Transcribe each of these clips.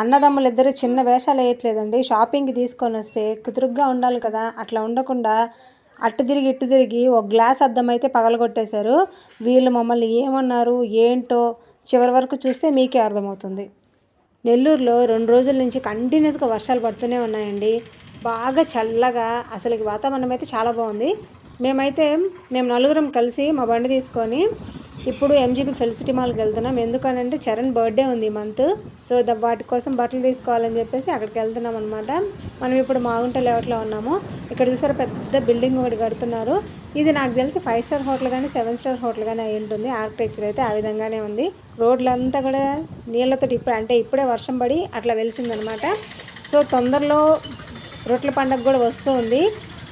అన్నదమ్ములు ఇద్దరు చిన్న వేషాలు వేయట్లేదండి. షాపింగ్కి తీసుకొని వస్తే కుదురుగ్గా ఉండాలి కదా. అట్లా ఉండకుండా అట్టు తిరిగి ఇట్టు తిరిగి ఒక గ్లాస్ అద్దం అయితే పగలగొట్టేశారు. వీళ్ళు మమ్మల్ని ఏమన్నారు? ఏంటో చివరి వరకు చూస్తే మీకే అర్థమవుతుంది. నెల్లూరులో రెండు రోజుల నుంచి కంటిన్యూస్గా వర్షాలు పడుతూనే ఉన్నాయండి. బాగా చల్లగా అసలు వాతావరణం అయితే చాలా బాగుంది. మేమైతే మేము నలుగురం కలిసి మా బండి తీసుకొని ఇప్పుడు ఎంజీబీ ఫెలిసిటీ మాల్కి వెళ్తున్నాం. ఎందుకనంటే చరణ్ బర్త్డే ఉంది ఈ మంత్ సో ద వాటి కోసం బట్టలు తీసుకోవాలని చెప్పేసి అక్కడికి వెళ్తున్నాం అనమాట మనం ఇప్పుడు మాగుంట లేఅవుట్లో ఉన్నాము. ఇక్కడ చూసారు పెద్ద బిల్డింగ్ ఒకటి కడుతున్నారు. ఇది నాకు తెలిసి ఫైవ్ స్టార్ హోటల్ కానీ సెవెన్ స్టార్ హోటల్ కానీ అయి ఉంటుంది. ఆర్కిటెక్చర్ అయితే ఆ విధంగానే ఉంది. రోడ్లంతా కూడా నీళ్ళతో ఇప్పుడు అంటే ఇప్పుడే వర్షం పడి అట్లా వెలిసిందనమాట సో తొందరలో రొట్టెల పండగ కూడా వస్తూ ఉంది.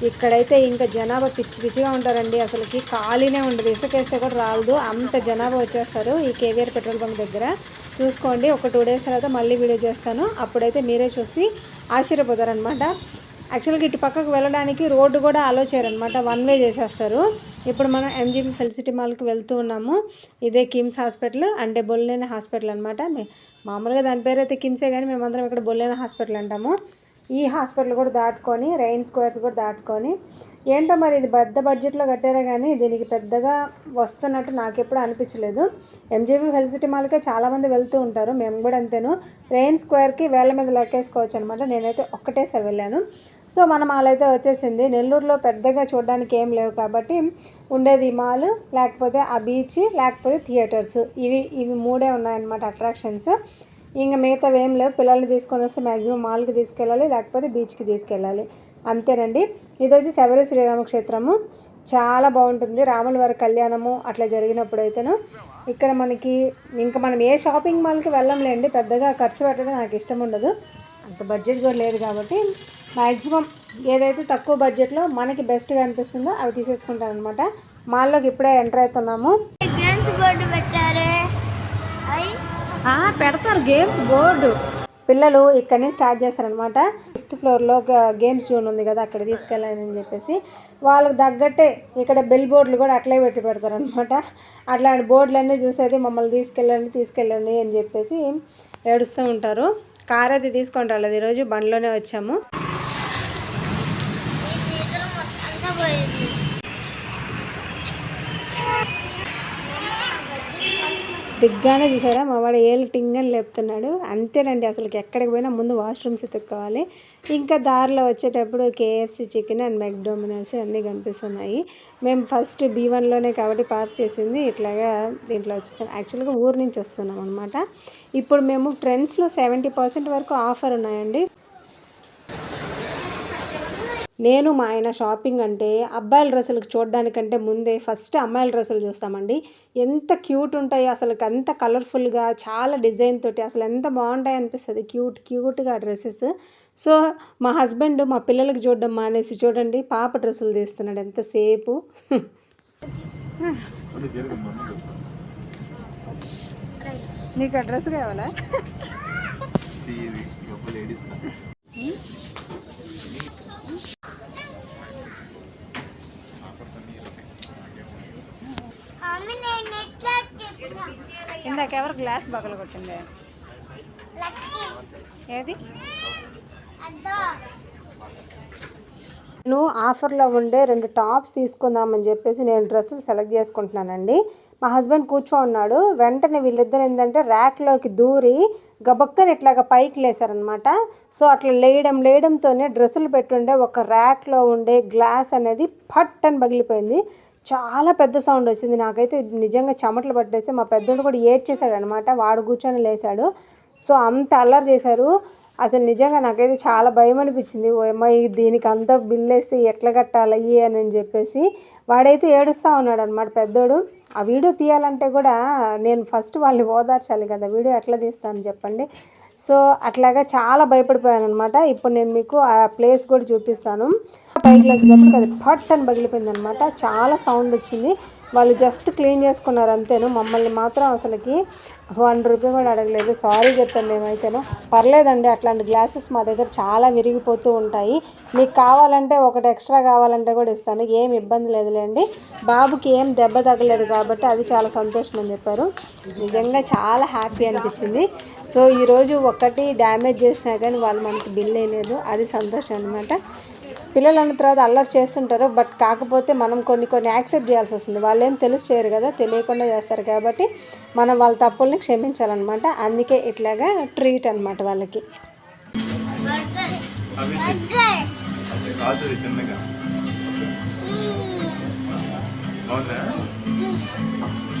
ఇక్కడైతే ఇంకా జనాభా పిచ్చి పిచ్చిగా ఉంటారండి. అసలుకి ఖాళీనే ఉండదు. ఇసుకేస్తే కూడా రాదు అంత జనాభా వచ్చేస్తారు ఈ కేవీఆర్ పెట్రోల్ బంక్ దగ్గర. చూసుకోండి. ఒక టూ డేస్ తర్వాత మళ్ళీ వీడియో చేస్తాను. అప్పుడైతే మీరే చూసి ఆశ్చర్యపోతారనమాట యాక్చువల్గా ఇటు పక్కకు వెళ్ళడానికి రోడ్డు కూడా అలో చేయరనమాట వన్ వే చేసేస్తారు. ఇప్పుడు మనం ఎంజీబీ ఫెలిసిటీ మాల్కి వెళ్తూ ఉన్నాము. ఇదే కిమ్స్ హాస్పిటల్ అంటే బొల్లేని హాస్పిటల్ అనమాట మామూలుగా దాని పేరు అయితే కిమ్సే కానీ మేమందరం ఇక్కడ బొల్లేని హాస్పిటల్ అంటాము. ఈ హాస్పిటల్ కూడా దాటుకొని రెయిన్ స్క్వేర్స్ కూడా దాటుకొని. ఏంటో మరి ఇది పెద్ద బడ్జెట్లో కట్టారే కానీ దీనికి పెద్దగా వస్తున్నట్టు నాకు ఎప్పుడు అనిపించలేదు. ఎంజీబీ ఫెలిసిటీ మాల్కే చాలామంది వెళ్తూ ఉంటారు. మేము కూడా అంతేను. రెయిన్ స్క్వేర్కి వేళ్ళ మీద లెక్కేసుకోవచ్చు అనమాట నేనైతే ఒక్కటేసారి వెళ్ళాను. సో మనం మాల్ అయితే వచ్చేసింది. నెల్లూరులో పెద్దగా చూడడానికి ఏం లేవు కాబట్టి ఉండేది మాల్. లేకపోతే ఆ బీచ్ లేకపోతే థియేటర్స్. ఇవి ఇవి మూడే ఉన్నాయన్నమాట అట్రాక్షన్స్. ఇంకా మిగతావి ఏం లేవు. పిల్లల్ని తీసుకొని వస్తే మ్యాక్సిమం మాల్కి తీసుకెళ్ళాలి లేకపోతే బీచ్కి తీసుకెళ్ళాలి. అంతేనండి. ఇది వచ్చి శబరి శ్రీరామక్షేత్రము చాలా బాగుంటుంది. రాముల వారి కళ్యాణము అట్లా జరిగినప్పుడు అయితేను ఇక్కడ మనకి ఇంకా మనం ఏ షాపింగ్ మాల్కి వెళ్ళంలేండి. పెద్దగా ఖర్చు పెట్టడం నాకు ఇష్టం ఉండదు. అంత బడ్జెట్ కూడా లేదు కాబట్టి మ్యాక్సిమం ఏదైతే తక్కువ బడ్జెట్లో మనకి బెస్ట్గా అనిపిస్తుందో అవి తీసేసుకుంటాను అనమాట మాల్లోకి ఇప్పుడే ఎంటర్ అవుతున్నాము గేమ్స్ బోర్డు పెట్టారే అయి ఆ, పెడతారు గేమ్స్ బోర్డు పిల్లలు ఇక్కడనే స్టార్ట్ చేస్తారనమాట ఫిఫ్త్ ఫ్లోర్లో గేమ్స్ జోన్ ఉంది కదా అక్కడ తీసుకెళ్ళాలని చెప్పేసి. వాళ్ళకి తగ్గట్టే ఇక్కడ బెల్ బోర్డులు కూడా అట్లే పెట్టి పెడతారనమాట అట్లాంటి బోర్డులన్నీ చూసేది మమ్మల్ని తీసుకెళ్ళండి తీసుకెళ్ళండి అని చెప్పేసి ఏడుస్తూ ఉంటారు. కార్ అయితే తీసుకొని రాలేదు. ఈరోజు బండిలోనే వచ్చాము. దిగ్గానే చూసారా? మా వాడు ఏళ్ళు టింగని లేపుతున్నాడు. అంతేనండి అసలుకి ఎక్కడికి పోయినా ముందు వాష్రూమ్స్ ఎత్తుక్కోవాలి ఇంకా దారిలో వచ్చేటప్పుడు కేఎఫ్సి చికెన్ అండ్ మెక్డోమినల్స్ అన్నీ కనిపిస్తున్నాయి. మేము ఫస్ట్ బీ వన్లోనే కాబట్టి పార్క్ చేసింది. ఇట్లాగా దీంట్లో వచ్చేసాం. యాక్చువల్గా ఊరు నుంచి వస్తున్నాం అనమాట ఇప్పుడు మేము ట్రెండ్స్లో సెవెంటీ పర్సెంట్ వరకు ఆఫర్ ఉన్నాయండి. నేను మా ఆయన షాపింగ్ అంటే అబ్బాయిల డ్రెస్సులకు చూడడానికంటే ముందే ఫస్ట్ అమ్మాయిల డ్రెస్సులు చూస్తామండి. ఎంత క్యూట్ ఉంటాయి అసలు ఎంత కలర్ఫుల్గా చాలా డిజైన్ తోటి అసలు ఎంత బాగుంటాయి అనిపిస్తుంది. క్యూట్ క్యూట్గా డ్రెస్సెస్ సో మా హస్బెండ్ మా పిల్లలకి చూడడం మానేసి చూడండి పాప డ్రెస్సులు తీస్తున్నాడు ఎంతసేపు. నీకు ఆ డ్రెస్ కావాలా మమ్మీ నేను ఎట్లా చెప్పిన ఇందాక ఎవరు గ్లాస్ బగలు కొట్టింది? ఏది? నేను ఆఫర్లో ఉండే రెండు టాప్స్ తీసుకుందామని చెప్పేసి నేను డ్రెస్సులు సెలెక్ట్ చేసుకుంటున్నానండి. మా హస్బెండ్ కూర్చో ఉన్నాడు. వెంటనే వీళ్ళిద్దరు ఏంటంటే ర్యాక్లోకి దూరి గబక్కని ఇట్లాగా పైకి లేసారనమాట సో అట్లా లేయడం లేయడంతోనే డ్రెస్సులు పెట్టుండే ఒక ర్యాక్లో ఉండే గ్లాస్ అనేది పట్ అని పగిలిపోయింది చాలా పెద్ద సౌండ్ వచ్చింది. నాకైతే నిజంగా చెమటలు పట్టేసి మా పెద్దోడు కూడా ఏడ్చేశాడు అనమాట వాడు కూర్చొని లేచాడు సో అంత అల్లరి చేశారు. అసలు నిజంగా నాకైతే చాలా భయం అనిపించింది. ఓ అమ్మాయి దీనికి అంత బిల్ వేస్తే ఎట్లా కట్టాలి అని అని చెప్పేసి వాడైతే ఏడుస్తూ ఉన్నాడు అనమాట పెద్దోడు. ఆ వీడియో తీయాలంటే కూడా నేను ఫస్ట్ వాళ్ళని ఓదార్చాలి కదా వీడియో ఎట్లా తీస్తాను చెప్పండి. సో అట్లాగా చాలా భయపడిపోయాను అనమాట ఇప్పుడు నేను మీకు ఆ ప్లేస్ కూడా చూపిస్తాను. పైకి లేచేటప్పుడు అది పట్ అని పగిలిపోయింది అనమాట చాలా సౌండ్ వచ్చింది. వాళ్ళు జస్ట్ క్లీన్ చేసుకున్నారు అంతేను. మమ్మల్ని మాత్రం అసలుకి వన్ రూపీ కూడా అడగలేదు. సారీ చెప్పాను మేమైతేనో. పర్లేదండి అట్లాంటి గ్లాసెస్ మా దగ్గర చాలా విరిగిపోతూ ఉంటాయి. మీకు కావాలంటే ఒకటి ఎక్స్ట్రా కావాలంటే కూడా ఇస్తాను. ఏం ఇబ్బంది లేదులేండి. బాబుకి ఏం దెబ్బ తగలేదు కాబట్టి అది చాలా సంతోషం అని చెప్పారు. నిజంగా చాలా హ్యాపీ అనిపించింది. సో ఈరోజు ఒక్కటి డ్యామేజ్ చేసినా కానీ వాళ్ళు మనకి బిల్ వేయలేదు. అది సంతోషం అనమాట పిల్లలు అన్న తర్వాత అల్లరి చేస్తుంటారు బట్ కాకపోతే మనం కొన్ని కొన్ని యాక్సెప్ట్ చేయాల్సి వస్తుంది వాళ్ళు ఏం తెలిసి చేయరు కదా తెలియకుండా చేస్తారు కాబట్టి మనం వాళ్ళ తప్పుల్ని క్షమించాలన్నమాట. అందుకే ఇట్లాగా ట్రీట్ అనమాట వాళ్ళకి. చిన్నగా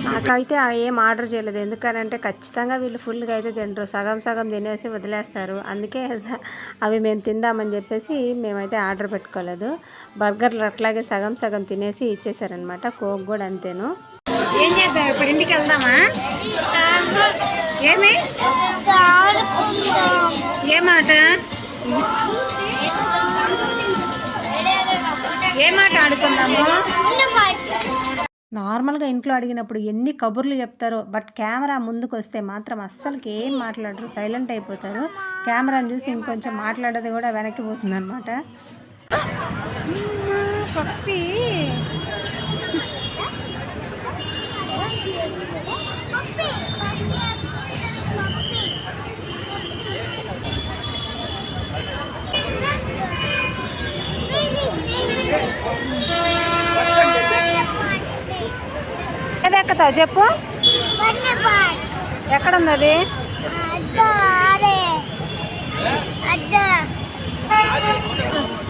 నాకైతే ఏం ఆర్డర్ చేయలేదు. ఎందుకనంటే ఖచ్చితంగా వీళ్ళు ఫుల్గా అయితే తినరు. సగం సగం తినేసి వదిలేస్తారు. అందుకే అవి మేము తిందామని చెప్పేసి మేమైతే ఆర్డర్ పెట్టుకోలేదు. బర్గర్లు అట్లాగే సగం సగం తినేసి ఇచ్చేసారనమాట కోక్ కూడా అంతేను. ఏం చేద్దాం? ఇప్పుడు ఇంటికి వెళ్దామా? ఏమి? ఏమాట ఏమాట ఆడుకుందాము? నార్మల్గా ఇంట్లో అడిగినప్పుడు ఎన్ని కబుర్లు చెప్తారో బట్ కెమెరా ముందుకు వస్తే మాత్రం అస్సలకి ఏం మాట్లాడరు సైలెంట్ అయిపోతారు. కెమెరాని చూసి ఇంకొంచెం మాట్లాడేది కూడా వెనక్కి పోతుంది అనమాట ఎక్కుతావు చెప్పు. ఎక్కడ ఉంది అది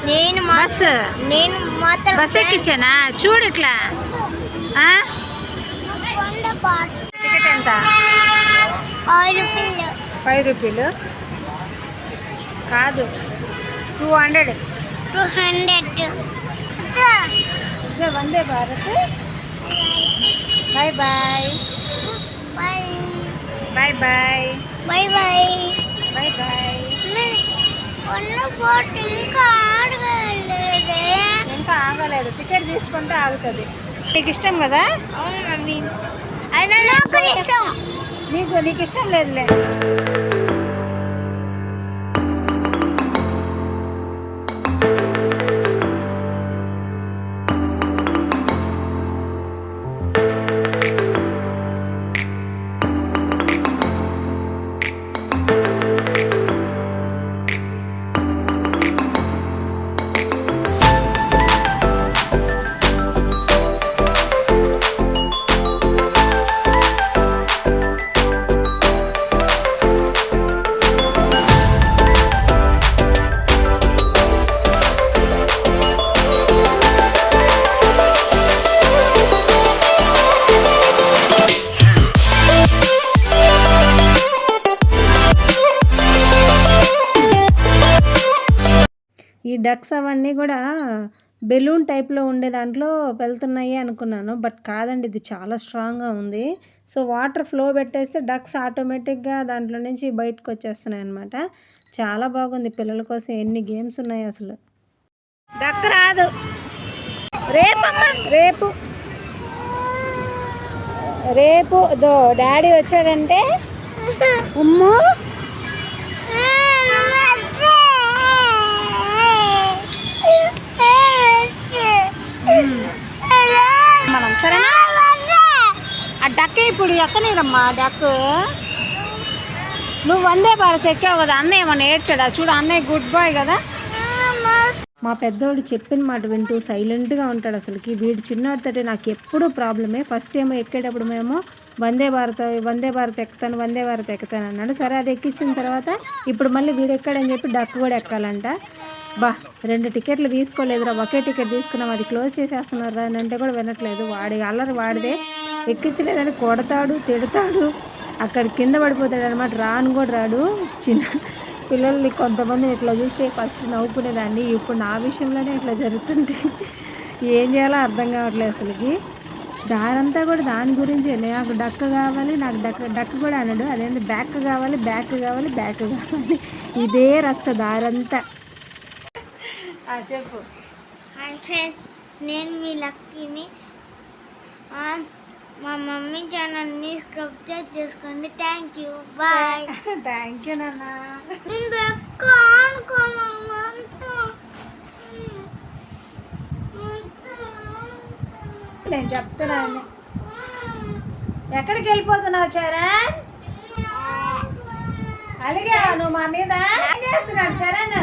నేను మా బస్సు నేను మాత్రం బస్ ఎక్కించానా? చూడు ఇట్లా. టికెట్ ఎంత? ఫైవ్ రూపీలు. కాదు. Two hundred. Two hundred. Vande Bharat. Bye bye bye bye bye bye bye bye bye ఇంకా ఆడగలేదే ఇంకా ఆగలేదు. టికెట్ తీసుకుంటే ఆగుతుంది. నీకు ఇష్టం కదా? అవును మమ్మీ అయినా నాకు ఇష్టం. నీకు నీకు ఇష్టం లేదులే. డక్స్ అవన్నీ కూడా బెలూన్ టైప్లో ఉండే దాంట్లో వెళ్తున్నాయి అనుకున్నాను. బట్ కాదండి ఇది చాలా స్ట్రాంగ్గా ఉంది. సో వాటర్ ఫ్లో పెట్టేస్తే డక్స్ ఆటోమేటిక్గా దాంట్లో నుంచి బయటకు వచ్చేస్తున్నాయి అనమాట చాలా బాగుంది పిల్లల కోసం ఎన్ని గేమ్స్ ఉన్నాయి అసలు. డక్ రాదు. రేపమ్మా. రేపు. రేపు దో డాడీ వచ్చాడంటే? ఉమ్ము మనం సరేనా ఆ డక్ ఇప్పుడు ఎక్కనీరమ్మా డక్ నువ్వు వందే భారత్ ఎక్కావు కదా అన్నయ్య ఏమన్నా ఏడ్చాడా? చూడు అన్నయ్య గుడ్ బాయ్ కదా. మా పెద్దోడు చెప్పిన మాట వింటూ సైలెంట్గా ఉంటాడు అసలుకి. వీడు చిన్నవాడితోటి నాకు ఎప్పుడూ ప్రాబ్లమే ఫస్ట్ ఏమో ఎక్కేటప్పుడు మేము వందే భారత్ వందే భారత్ ఎక్కుతాను వందే భారత్ ఎక్కుతాను అన్నాడు. సరే అది ఎక్కించిన తర్వాత ఇప్పుడు మళ్ళీ వీడు ఎక్కాడని చెప్పి డక్కు కూడా ఎక్కాలంట. బా రెండు టికెట్లు తీసుకోలేదురా ఒకే టికెట్ తీసుకున్నాం అది క్లోజ్ చేసేస్తున్నారు అని అంటే కూడా వినట్లేదు. వాడి అల్లరి వాడిదే. ఎక్కించలేదని కొడతాడు తిడతాడు అక్కడ కింద పడిపోతాడు అనమాట రాను కూడా రాడు. చిన్న పిల్లల్ని కొంతమంది ఇట్లా చూస్తే ఫస్ట్ నవ్వుకునేదాన్ని. ఇప్పుడు నా విషయంలోనే ఇట్లా జరుగుతుంటే ఏం చేయాలో అర్థం కావట్లేదు అసలుకి. దారంతా కూడా దాని గురించి నాకు డక్క కావాలి నాకు డక్క డక్క కూడా అన్నాడు అదేంటి బ్యాక్ కావాలి బ్యాక్ కావాలి బ్యాక్ కావాలి. ఇదే రచ్చ దారంతా. చెప్పు. హాయ్ ఫ్రెండ్స్ నేను మీ లక్కీని. మా మమ్మీ ఛానల్ని సబ్స్క్రైబ్ చేసుకోండి. Thank you. Bye. Thank you నాన్న. నేను చెప్తున్నాను. ఎక్కడికి వెళ్ళిపోతున్నావు చరణ్? అలిగా నువ్వు మా మీద చేస్తున్నాడు చరణ్?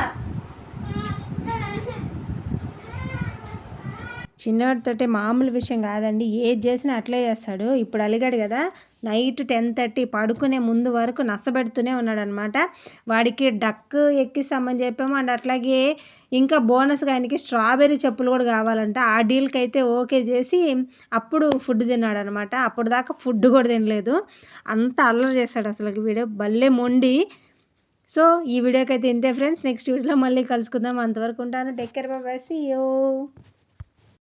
చిన్నవాడితోటి మామూలు విషయం కాదండి. ఏది చేసినా అట్లే చేస్తాడు. ఇప్పుడు అలిగాడు కదా. నైట్ టెన్ థర్టీ పడుకునే ముందు వరకు నష్టపెడుతూనే ఉన్నాడనమాట. వాడికి డక్ ఎక్కిస్తామని చెప్పాము. అండ్ అట్లాగే ఇంకా బోనస్గా ఆయనకి స్ట్రాబెర్రీ చెప్పులు కూడా కావాలంట. ఆ డీల్కి అయితే ఓకే చేసి అప్పుడు ఫుడ్ తిన్నాడు అనమాట అప్పుడు దాకా ఫుడ్ కూడా తినలేదు. అంత అల్లరి చేస్తాడు అసలు వీడియో. భలే మొండి. సో ఈ వీడియోకి అయితే ఇంతే ఫ్రెండ్స్. నెక్స్ట్ వీడియోలో మళ్ళీ కలుసుకుందాం. అంతవరకు ఉంటాను. Take care. Bye see you